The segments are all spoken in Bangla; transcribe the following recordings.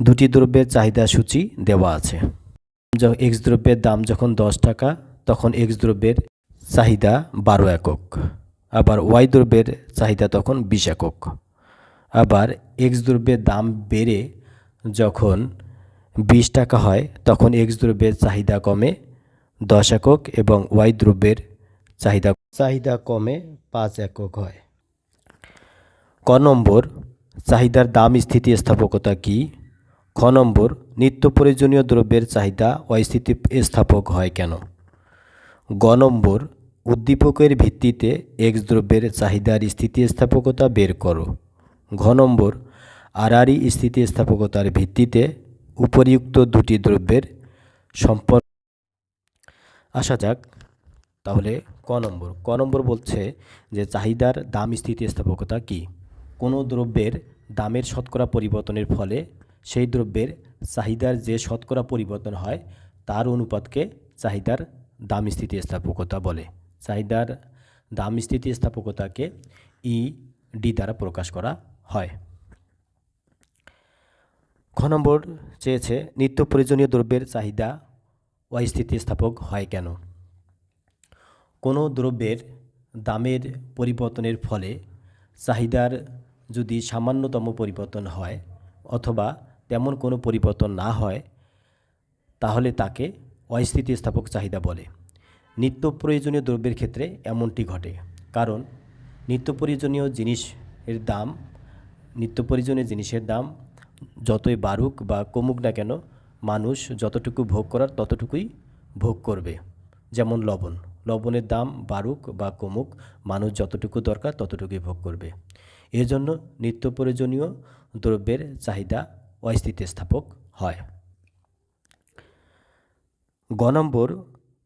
দুটি দ্রব্যের চাহিদা সূচি দেওয়া আছে। এক্স দ্রব্যের দাম যখন দশ টাকা, তখন এক্স দ্রব্যের চাহিদা বারো একক। আবার ওয়াই দ্রব্যের চাহিদা তখন বিশ একক। আবার এক্স দ্রব্যের দাম বেড়ে যখন বিশ টাকা হয়, তখন এক্স দ্রব্যের চাহিদা কমে দশ একক এবং ওয়াই দ্রব্যের চাহিদা চাহিদা কমে পাঁচ একক হয়। ক নম্বর, চাহিদার দাম স্থিতিস্থাপকতা কি? খ নম্বর, নিত্য প্রয়োজনীয় দ্রব্যের চাহিদা অস্থিতিস্থাপক হয় কেন? গ নম্বর, উদ্দীপকের ভিত্তিতে এক্স দ্রব্যের চাহিদার স্থিতিস্থাপকতা বের করো। ঘ নম্বর, আড়াআড়ি স্থিতিস্থাপকতার ভিত্তিতে উপরিউক্ত দুটি দ্রব্যের সম্পর্ক আসা যাক, তাহলে ক নম্বর। ক নম্বর বলছে যে চাহিদার দাম স্থিতিস্থাপকতা কী? কোনো দ্রব্যের দামের শতকরা পরিবর্তনের ফলে সেই দ্রব্যের চাহিদার যে শতকরা পরিবর্তন হয়, তার অনুপাতকে চাহিদার দাম স্থিতিস্থাপকতা বলে। চাহিদার দাম স্থিতিস্থাপকতাকে ই ডি দ্বারা প্রকাশ করা হয়। খ নম্বর চেয়েছে, নিত্য প্রয়োজনীয় দ্রব্যের চাহিদা অস্থিতিস্থাপক হয় কেন? কোনো দ্রব্যের দামের পরিবর্তনের ফলে চাহিদার যদি সামান্যতম পরিবর্তন হয়, অথবা তেমন কোনো পরিবর্তন না হয়, তাহলে তাকে অস্থিতিস্থাপক চাহিদা বলে। নিত্য প্রয়োজনীয় দ্রব্যের ক্ষেত্রে এমনটি ঘটে, কারণ নিত্য প্রয়োজনীয় জিনিসের দাম, নিত্য প্রয়োজনীয় জিনিসের দাম যতই বাড়ুক বা কমুক না কেন, মানুষ যতটুকু ভোগ করার ততটুকুই ভোগ করবে। যেমন লবণ, লবণের দাম বাড়ুক বা কমুক, মানুষ যতটুকু দরকার ততটুকুই ভোগ করবে। এজন্য নিত্য প্রয়োজনীয় দ্রব্যের চাহিদা অস্থিতিস্থাপক হয়। গ নম্বর,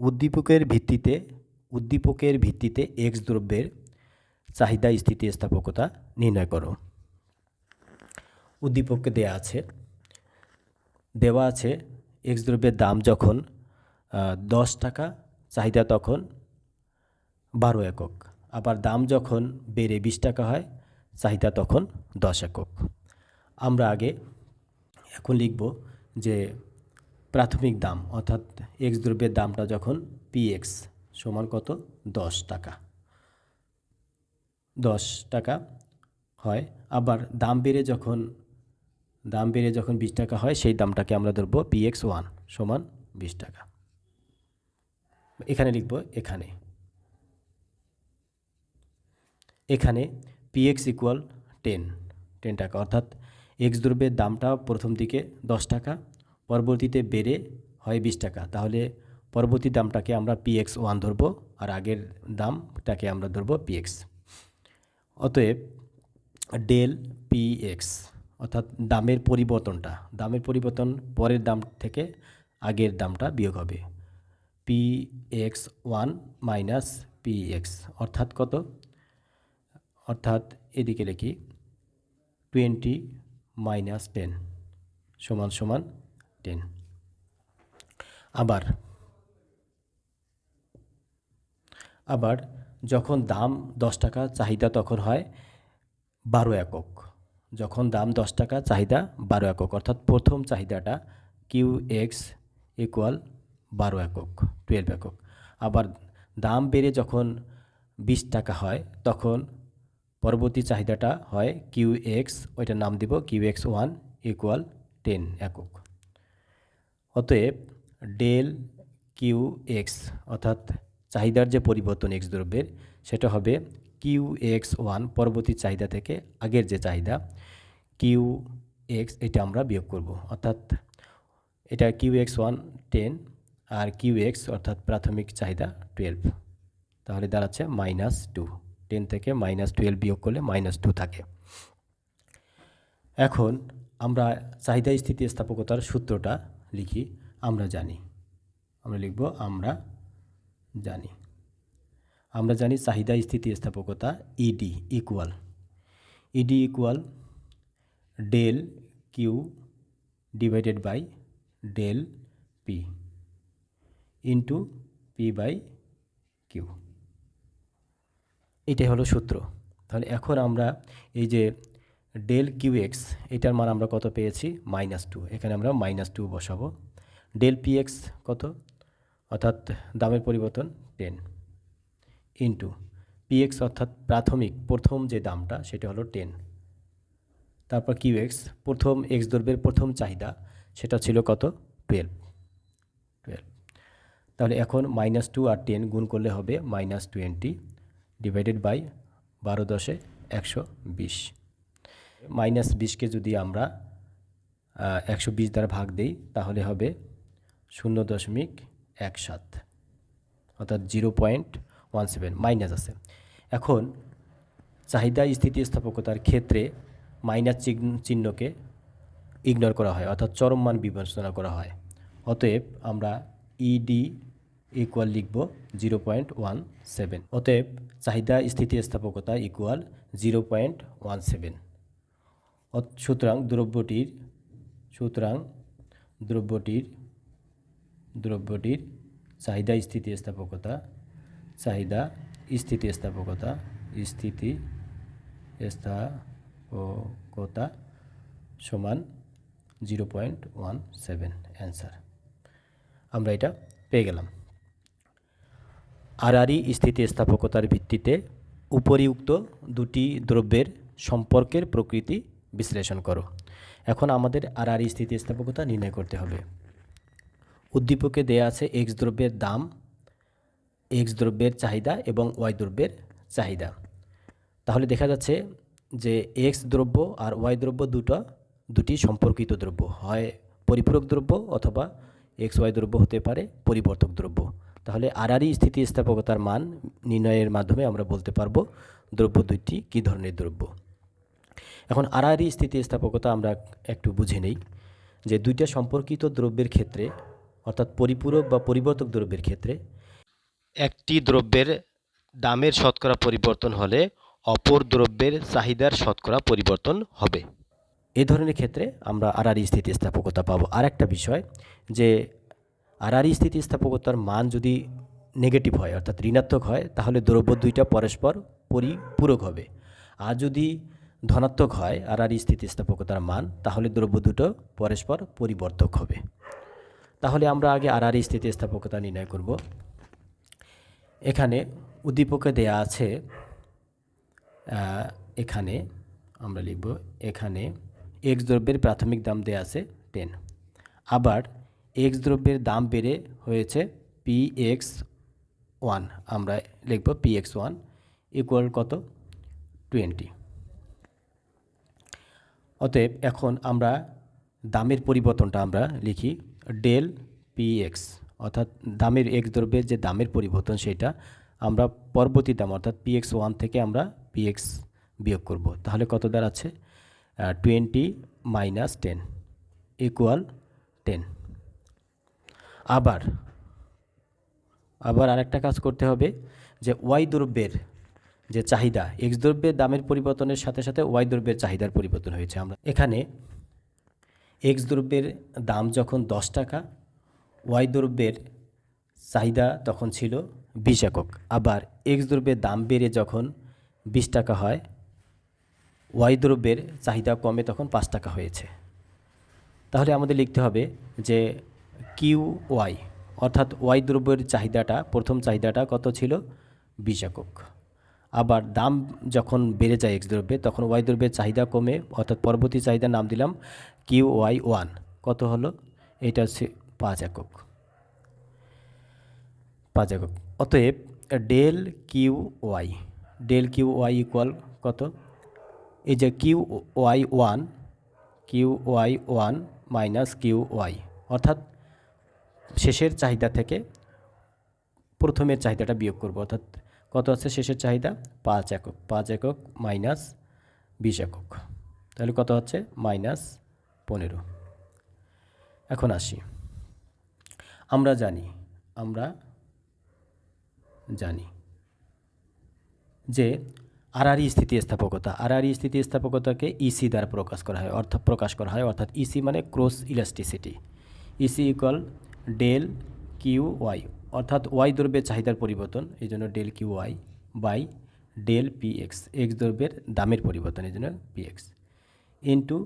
উদ্দীপকের ভিত্তিতে উদ্দীপকের ভিত্তিতে এক্স দ্রব্যের চাহিদা স্থিতিস্থাপকতা নির্ণয় করো। উদ্দীপককে দেয়া আছে। দেওয়া আছে এক্স দ্রব্যের দাম যখন দশ টাকা, চাহিদা তখন বারো একক। আবার দাম যখন বেড়ে বিশ টাকা হয়, চাহিদা তখন দশ একক। আমরা আগে এখন লিখব যে প্রাথমিক দাম, অর্থাৎ এক্স দ্রব্যের দামটা যখন পি এক্স সমান কত? দশ টাকা। দশ টাকা হয়। আবার দাম বেড়ে যখন, দাম বেড়ে যখন বিশ টাকা হয়, সেই দামটাকে আমরা ধরবো পি এক্স ওয়ান সমান বিশ টাকা। এখানে লিখব এখানে। এখানে P X equal ten ten টাকা। অর্থাৎ এক্স দ্রব্যের দামটা প্রথম দিকে দশ টাকা, পরবর্তীতে বেড়ে হয় বিশ টাকা। তাহলে পরবর্তী দামটাকে আমরা পি এক্স ওয়ান ধরবো আর আগের দামটাকে আমরা ধরবো পি এক্স অতএব ডেল পি এক্স অর্থাৎ দামের পরিবর্তনটা, দামের পরিবর্তন পরের দাম থেকে আগের দামটা বিয়োগ হবে। P X one minus P X অর্থাৎ কত? অর্থাৎ এদিকে লিখি, টোয়েন্টি মাইনাস টেন সমান সমান টেন। আবার আবার যখন দাম দশ টাকা চাহিদা তখন হয় বারো একক। যখন দাম দশ টাকা চাহিদা বারো একক, অর্থাৎ প্রথম চাহিদাটা কিউ এক্স ইকুয়াল বারো একক, টুয়েলভ একক। আবার দাম বেড়ে যখন বিশ টাকা হয়, তখন পরবর্তী চাহিদাটা হয় কিউ এক্স, ওইটার নাম দিব Q X one equal ten একক। অতএব ডেল কিউ এক্স, অর্থাৎ চাহিদার যে পরিবর্তন এক্স দ্রব্যের, সেটা হবে কিউ এক্স ওয়ান পরবর্তী চাহিদা থেকে আগের যে চাহিদা, কিউ এক্স এটা আমরা বিয়োগ করব। অর্থাৎ এটা কিউ এক্স ওয়ান টেন আর কিউ এক্স, অর্থাৎ প্রাথমিক চাহিদা টুয়েলভ তাহলে দাঁড়াচ্ছে মাইনাস টু টেন থেকে মাইনাস টুয়েলভ বিয়োগ করলে মাইনাস টু থাকে। এখন আমরা চাহিদা স্থিতিস্থাপকতার সূত্রটা লিখি, আমরা জানি। আমরা লিখব, আমরা জানি। আমরা জানি চাহিদা স্থিতিস্থাপকতা ED equal ED equal del Q divided by del P into P by Q এটাই হলো সূত্র। তাহলে এখন আমরা এই যে ডেল কিউ এক্স এটার মান আমরা কত পেয়েছি? মাইনাস টু এখানে আমরা মাইনাস টু বসাবো। ডেল পি এক্স কত? অর্থাৎ দামের পরিবর্তন টেন ইন্টু পি এক্স অর্থাৎ প্রাথমিক প্রথম যে দামটা, সেটা হলো টেন তারপর কিউ এক্স প্রথম এক্স দ্রব্যের প্রথম চাহিদা, সেটা ছিল কত? টুয়েলভ টুয়েলভ তাহলে এখন মাইনাস টু আর টেন গুণ করলে হবে মাইনাস টোয়েন্টি ডিভাইডেড বাই বারো দশে একশো বিশ। মাইনাস বিশকে যদি আমরা একশো বিশ দ্বারা ভাগ দেই, তাহলে হবে শূন্য দশমিক এক সাত। অর্থাৎ zero point one seven minus আছে। এখন চাহিদা স্থিতিস্থাপকতার ক্ষেত্রে মাইনাস চিহ্ন, চিহ্নকে ইগনোর করা হয়, অর্থাৎ চরম মান বিবেচনা করা হয়। অতএব আমরা ইডি ইকুয়াল লিখব জিরো পয়েন্ট ওয়ান সেভেন অতএব চাহিদা স্থিতিস্থাপকতা equal zero point one seven সুতরাং দ্রব্যটির সুতরাং দ্রব্যটির দ্রব্যটির চাহিদা স্থিতিস্থাপকতা চাহিদা স্থিতিস্থাপকতা স্থিতি স্থাপকতা সমান zero point one seven answer আমরা এটা পেয়ে গেলাম। আড়াআড়ি স্থিতিস্থাপকতার ভিত্তিতে উপরিউক্ত দুটি দ্রব্যের সম্পর্কের প্রকৃতি বিশ্লেষণ করো। এখন আমাদের আড়াআড়ি স্থিতিস্থাপকতা নির্ণয় করতে হবে। উদ্দীপকে দেয়া আছে এক্স দ্রব্যের দাম এক্স দ্রব্যের চাহিদা এবং ওয়াই দ্রব্যের চাহিদা। তাহলে দেখা যাচ্ছে যে এক্স দ্রব্য আর ওয়াই দ্রব্য দুটো, দুটি সম্পর্কিত দ্রব্য হয়। পরিপূরক দ্রব্য অথবা এক্স ওয়াই দ্রব্য হতে পারে পরিবর্তক দ্রব্য। তাহলে আড়াআড়ি স্থিতিস্থাপকতার মান নির্ণয়ের মাধ্যমে আমরা বলতে পারব দ্রব্য দুইটি, কী ধরনের দ্রব্য? এখন আড়াআড়ি স্থিতিস্থাপকতা আমরা একটু বুঝে নেই যে দুইটা সম্পর্কিত দ্রব্যের ক্ষেত্রে, অর্থাৎ পরিপূরক বা পরিবর্তক দ্রব্যের ক্ষেত্রে, একটি দ্রব্যের দামের শতকরা পরিবর্তন হলে অপর দ্রব্যের চাহিদার শতকরা পরিবর্তন হবে। এ ধরনের ক্ষেত্রে আমরা আড়াআড়ি স্থিতিস্থাপকতা পাবো। আর একটা বিষয় যে আড়াআড়ি স্থিতিস্থাপকতার মান যদি নেগেটিভ হয়, অর্থাৎ ঋণাত্মক হয়, তাহলে দ্রব্য দুইটা পরস্পর পরিপূরক হবে। আর যদি ধনাত্মক হয় আড়াআড়ি স্থিতিস্থাপকতার মান, তাহলে দ্রব্য দুটো পরস্পর পরিবর্তক হবে। তাহলে আমরা আগে আড়াআড়ি স্থিতিস্থাপকতা নির্ণয় করব। এখানে উদ্দীপকে দেয়া আছে এখানে, আমরা লিখব, এখানে এক্স দ্রব্যের প্রাথমিক দাম দেয়া আছে টেন আবার এক্স দ্রব্যের দাম বেড়ে হয়েছে পি এক্স ওয়ান আমরা লিখব পি এক্স ওয়ান ইকুয়াল কত? টোয়েন্টি অতএব এখন আমরা দামের পরিবর্তনটা আমরা লিখি ডেল পি এক্স অর্থাৎ দামের এক্স দ্রব্যের যে দামের পরিবর্তন সেটা আমরা পরবর্তী দাম, অর্থাৎ পি এক্স ওয়ান থেকে আমরা পি এক্স বিয়োগ করব। তাহলে কত দাঁড়াচ্ছে? Twenty minus ten equal ten আবার আবার আরেকটা কাজ করতে হবে যে ওয়াই দ্রব্যের যে চাহিদা, এক্স দ্রব্যের দামের পরিবর্তনের সাথে সাথে ওয়াই দ্রব্যের চাহিদার পরিবর্তন হয়েছে। আমরা এখানে এক্স দ্রব্যের দাম যখন দশ টাকা, ওয়াই দ্রব্যের চাহিদা তখন ছিল বিশ একক। আবার এক্স দ্রব্যের দাম বেড়ে যখন বিশ টাকা হয়, ওয়াই দ্রব্যের চাহিদা কমে তখন পাঁচ টাকা হয়েছে। তাহলে আমাদের লিখতে হবে যে কিউ ওয়াই অর্থাৎ ওয়াই দ্রব্যের চাহিদাটা, প্রথম চাহিদাটা কত ছিল? বিশ একক আবার দাম যখন বেড়ে যায় এক্স দ্রব্যে, তখন ওয়াই দ্রব্যের চাহিদা কমে, অর্থাৎ পরবর্তী চাহিদার নাম দিলাম কিউ ওয়াই ওয়ান কত হলো? এটা হচ্ছে পাঁচ একক পাঁচ একক অতএব del Q Y del Q Y equal কত? এই যে Q Y one Q Y one minus Q Y অর্থাৎ শেষের চাহিদা থেকে প্রথমের চাহিদাটা বিয়োগ করব। অর্থাৎ কত আছে শেষের চাহিদা? পাঁচ একক। পাঁচ একক মাইনাস বিশ একক। তাহলে কত হচ্ছে? মাইনাস পনেরো। এখন আসি। আমরা জানি আমরা জানি যে আড়াআড়ি স্থিতিস্থাপকতা আড়াআড়ি স্থিতিস্থাপকতাকে ইসি দ্বারা প্রকাশ করা হয়, অর্থাৎ প্রকাশ করা হয়, অর্থাৎ ইসি মানে cross elasticity. EC equal del Q Y অর্থাৎ ওয়াই দ্রব্যের চাহিদার পরিবর্তন, এই জন্য del Q Y by del P X X দ্রব্যের দামের পরিবর্তন, এই জন্য P X into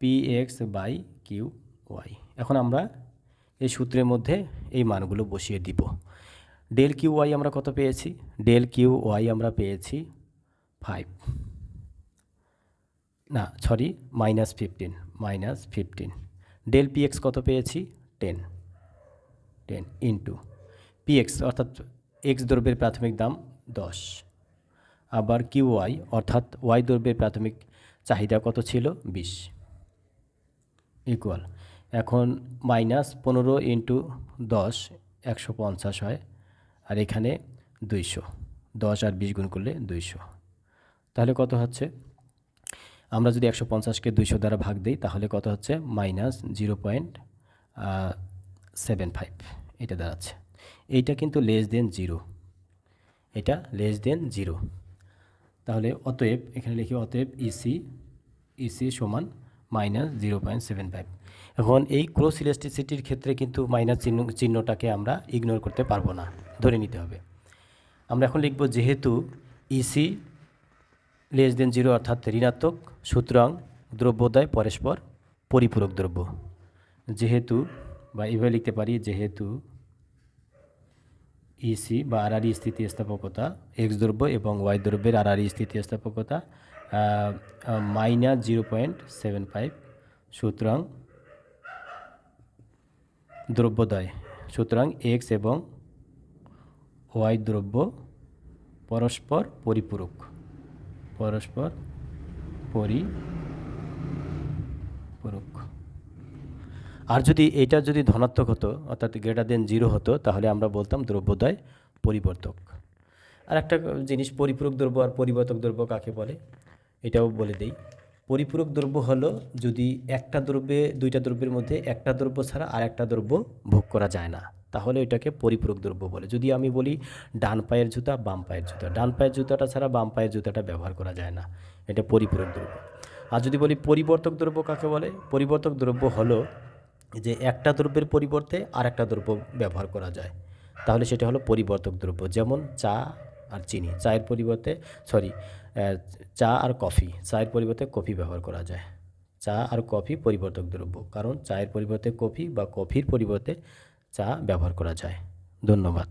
P X by Q Y এখন আমরা এই সূত্রের মধ্যে এই মানগুলো বসিয়ে দিব। ডেল কিউ ওয়াই আমরা কত পেয়েছি? ডেল কিউ ওয়াই আমরা পেয়েছি ফাইভ না sorry minus fifteen minus fifteen del P X কত পেয়েছি? Ten ten into P X অর্থাৎ এক্স দ্রব্যের প্রাথমিক দাম দশ। আবার কিউ ওয়াই অর্থাৎ ওয়াই দ্রব্যের প্রাথমিক চাহিদা কত ছিল? বিশ। ইকুয়াল। এখন মাইনাস পনেরো ইন্টু দশ একশো পঞ্চাশ হয়, আর এখানে দুইশো। দশ আর বিশ গুণ করলে দুইশো। তাহলে কত হচ্ছে? আমরা যদি একশো পঞ্চাশকে দুইশো দ্বারা ভাগ দিই, তাহলে কত হচ্ছে? Minus zero point seven five, এটা দাঁড়াচ্ছে। এইটা কিন্তু লেস দেন জিরো এটা লেস দেন জিরো তাহলে অতএব, এখানে লিখি অতএব ইসি ইসি সমান minus zero point seven five এখন এই ক্রস ইলাস্টিসিটির ক্ষেত্রে কিন্তু মাইনাস চিহ্ন, চিহ্নটাকে আমরা ইগনোর করতে পারব না। ধরে নিতে হবে। আমরা এখন লিখব যেহেতু ইসি লেস দেন জিরো অর্থাৎ ঋণাত্মক, সুতরাং দ্রব্যোদয় পরস্পর পরিপূরক দ্রব্য। যেহেতু বা এভাবে লিখতে পারি যেহেতু ইসি বা আরআরই স্থিতিস্থাপকতা এক্স দ্রব্য এবং ওয়াই দ্রব্যের আরআরই স্থিতিস্থাপকতা minus zero point seven five সুতরাং দ্রব্যোদয়, সুতরাং এক্স এবং ওয়াই দ্রব্য পরস্পর পরিপূরক পরস্পর পরিপূরক। আর যদি এটা যদি ধনাত্মক হতো, অর্থাৎ গ্রেটার দেন জিরো হতো, তাহলে আমরা বলতাম দ্রব্যদয় পরিবর্তক। আর একটা জিনিস, পরিপূরক দ্রব্য আর পরিবর্তক দ্রব্য কাকে বলে? এটাও বলে দেই। পরিপূরক দ্রব্য হলো যদি একটা দ্রব্যে, দুইটা দ্রব্যের মধ্যে একটা দ্রব্য ছাড়া আর একটা দ্রব্য ভোগ করা যায় না, তাহলে এটাকে পরিপূরক দ্রব্য বলে। যদি আমি বলি ডান পায়ের জুতা, বাম পায়ের জুতা, ডান পায়ের জুতাটা ছাড়া বাম পায়ের জুতাটা ব্যবহার করা যায় না, এটা পরিপূরক দ্রব্য। আর যদি বলি পরিবর্তক দ্রব্য কাকে বলে? পরিবর্তক দ্রব্য হলো যে একটা দ্রব্যের পরিবর্তে আর একটা দ্রব্য ব্যবহার করা যায়। তাহলে সেটা হলো পরিবর্তক দ্রব্য, যেমন চা আর চিনি। চায়ের পরিবর্তে সরি চা আর কফি, চায়ের পরিবর্তে কফি ব্যবহার করা যায়। চা আর কফি পরিবর্তক দ্রব্য, কারণ চায়ের পরিবর্তে কফি বা কফির পরিবর্তে চা ব্যবহার করা যায়। ধন্যবাদ।